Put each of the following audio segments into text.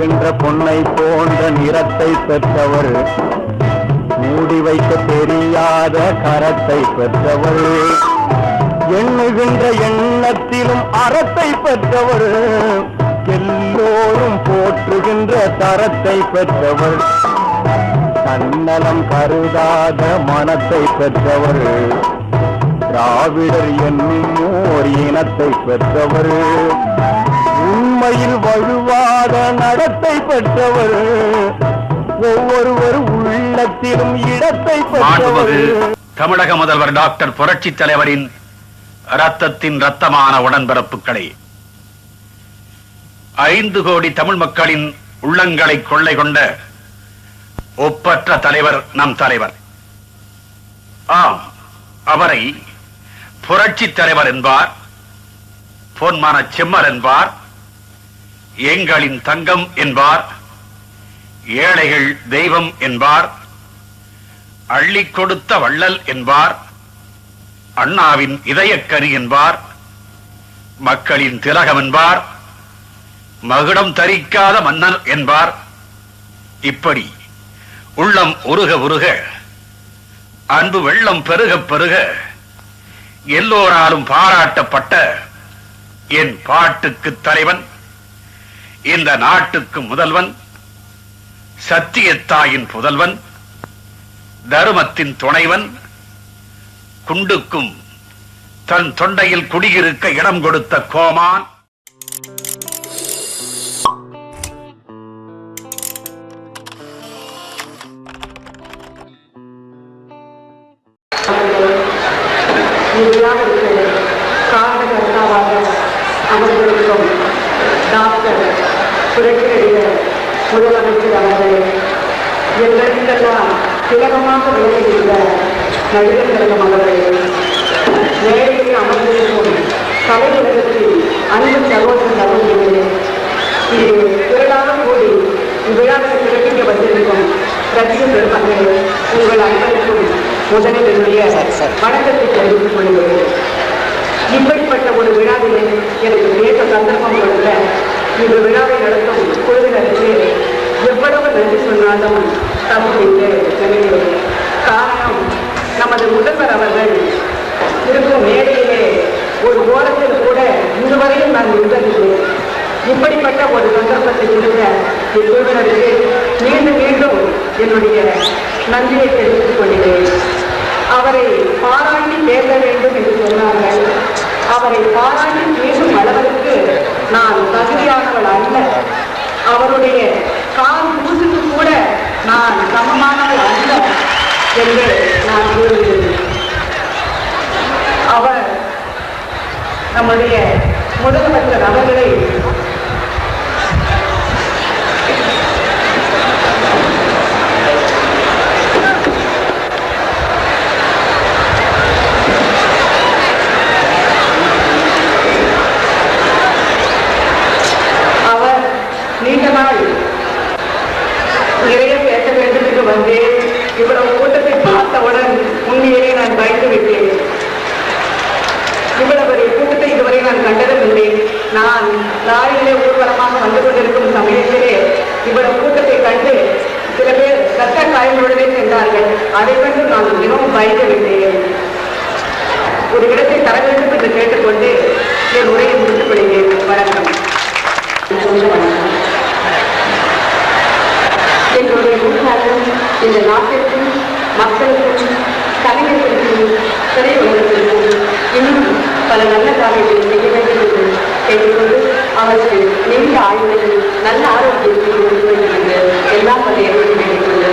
மின்னுகின்ற பொன்னை போன்ற நிறத்தை பெற்றவர். மூடி வைக்க தெரியாத கரத்தை பெற்றவர். எண்ணுகின்ற எண்ணத்திலும் அறத்தை பெற்றவர். எல்லோரும் போற்றுகின்ற தரத்தை பெற்றவர். தன்னலம் கருதாத மனத்தை பெற்றவர். திராவிடர் என்னும் ஓர் இனத்தை பெற்றவர். உண்மையில் வழுவாத நடத்தை பெற்றவர். ஒவ்வொருவர் உள்ளத்திலும் இடத்தை பெற்றவர். தமிழக முதல்வர் டாக்டர் புரட்சி தலைவரின் ரத்தத்தின் ரத்தமான உடன்பிறப்புகளை. ஐந்து கோடி தமிழ் மக்களின் உள்ளங்களை கொள்ளை கொண்ட ஒப்பற்ற தலைவர் நம் தலைவர். ஆம் அவரை புரட்சி தலைவர் என்பார் பொன்மான செம்மர் என்பார் எங்களின் தங்கம் என்பார் ஏழைகள் தெய்வம் என்பார் அள்ளி கொடுத்த வள்ளல் என்பார் அண்ணாவின் இதயக்கரி என்பார் மக்களின் திலகம் என்பார் மகுடம் தரிக்காத மன்னன் என்பார். இப்படி உள்ளம் உருக உருக அன்பு வெள்ளம் பெருக பெருக எல்லோராலும் பாராட்டப்பட்ட என் பாட்டுக்கு தலைவன் இந்த நாட்டுக்கு முதல்வன் சத்தியத்தாயின் புதல்வன் தருமத்தின் துணைவன் குண்டுக்கும் தன் தொண்டையில் குடியிருக்க இடம் கொடுத்த கோமான் புரட்சியடிகள் முதலமைச்சர் அவர்களே எங்களுக்கெல்லாம் திலகமாக விளங்குகின்ற நடிகர் திலகம் அவர்களே மேடையில் அமர்ந்திருக்கும் தலைவர்களுக்கு அன்பு சகோதர சகோதரிகளே இது திரளாக கூடி இவ்விழாவை சிறப்பிக்க வந்திருக்கும் ரசிக பெருமக்களே உங்கள் அனைவருக்கும் முதலில் என்னுடைய வணக்கத்தை தெரிவித்துக் கொள்கிறேன். இப்படிப்பட்ட ஒரு விழாவிலே எனக்கு பேச சந்தர்ப்பம் கொடுக்க இந்த விழாவை நடத்தும் குழுவினருக்கு எவ்வளவு நன்றி சொன்னாலும் தமிழ் என்று காரணம் நமது முதல்வர் அவர்கள் இருக்கும் மேடையிலே ஒரு ஓரத்தில் கூட இதுவரையும் நான் இருந்ததில்லை இப்படிப்பட்ட ஒரு சந்தர்ப்பத்தை இருந்த இக்குழுவினருக்கு மீண்டும் மீண்டும் என்னுடைய நன்றியை தெரிவித்துக் கொள்கிறேன். அவரை பாராட்டி பேச வேண்டும் என்று சொன்னார்கள். அவரை பாராட்டி நான் தகுதியானவள் அல்ல. அவருடைய கால் பூசுக்கு கூட நான் சமமானவள் அல்ல என்று நான் கூறுகிறேன். அவர் நம்முடைய முதலமைச்சர் அவர்களை அவர் நீண்ட நாள் நிறைய பேச வேண்டும் என்று வந்தேன் இவ்வளவு கூட்டத்தை பார்த்தவுடன் உண்மையிலே நான் பயந்து விட்டேன் இவ்வளவு பெரிய கூட்டத்தை இதுவரை நான் கண்டதும் இல்லை நான் லாரியிலே ஊர்வலமாக வந்து கொண்டிருக்கும் சமயத்திலே இவ்வளவு கூட்டத்தை கண்டு சில பேர் ரத்த காயங்களுடனே சென்றார்கள். அதை கண்டு நான் மிகவும் பயந்து ஒரு இடத்தை தர வேண்டும் என்று கேட்டுக்கொண்டு என் உரையை முடித்துக் கொள்கிறேன் வணக்கம். என்னுடைய முன்னாளும் இந்த நாட்டிற்கும் மக்களுக்கும் கலைஞர்களுக்கும் திரையுலகத்திற்கும் இன்னும் பல நல்ல காரியங்களை என்று கேட்டுக்கொண்டு அவர்கள் நீண்ட ஆயுளையும் நல்ல ஆரோக்கியத்தை கொடுக்க என்று எல்லா பள்ளியையும் கேட்டுக்கொண்டு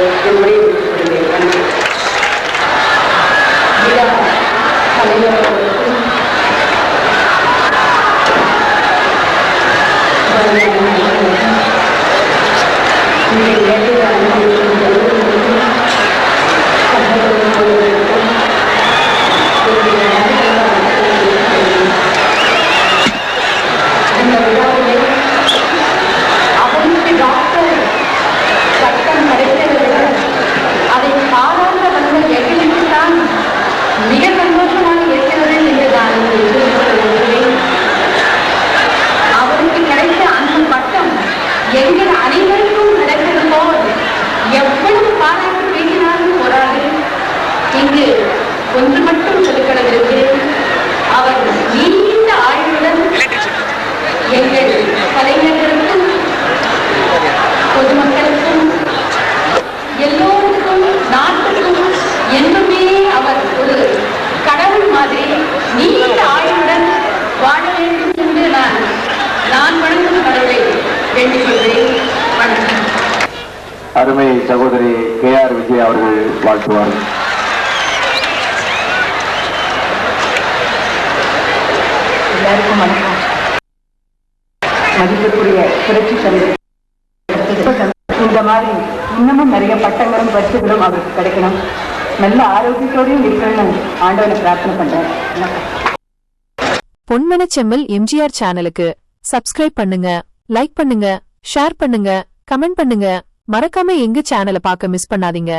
கடவுள் மாதிரி நீண்ட ஆயுளுடன் வாழ வேண்டும் என்று நான் நான் வணங்கும் கடவுளை வேண்டிக் அருமை சகோதரி கே ஆர் விஜய் அவர்கள் வாழ்த்துவார்கள். மதிக்கக்கூடிய புரட்சி தலைவர் இந்த மாதிரி இன்னமும் நிறைய பட்டங்களும் பரிசுகளும் அவருக்கு கிடைக்கணும். நல்ல ஆரோக்கியத்தோடையும் இருக்கணும்னு ஆண்டவனை பிரார்த்தனை பண்றேன். பொன்மனச்செம்மல் எம்ஜிஆர் சேனலுக்கு சப்ஸ்கிரைப் பண்ணுங்க லைக் பண்ணுங்க ஷேர் பண்ணுங்க கமெண்ட் பண்ணுங்க. மறக்காம எங்க சேனலை பார்க்க மிஸ் பண்ணாதீங்க.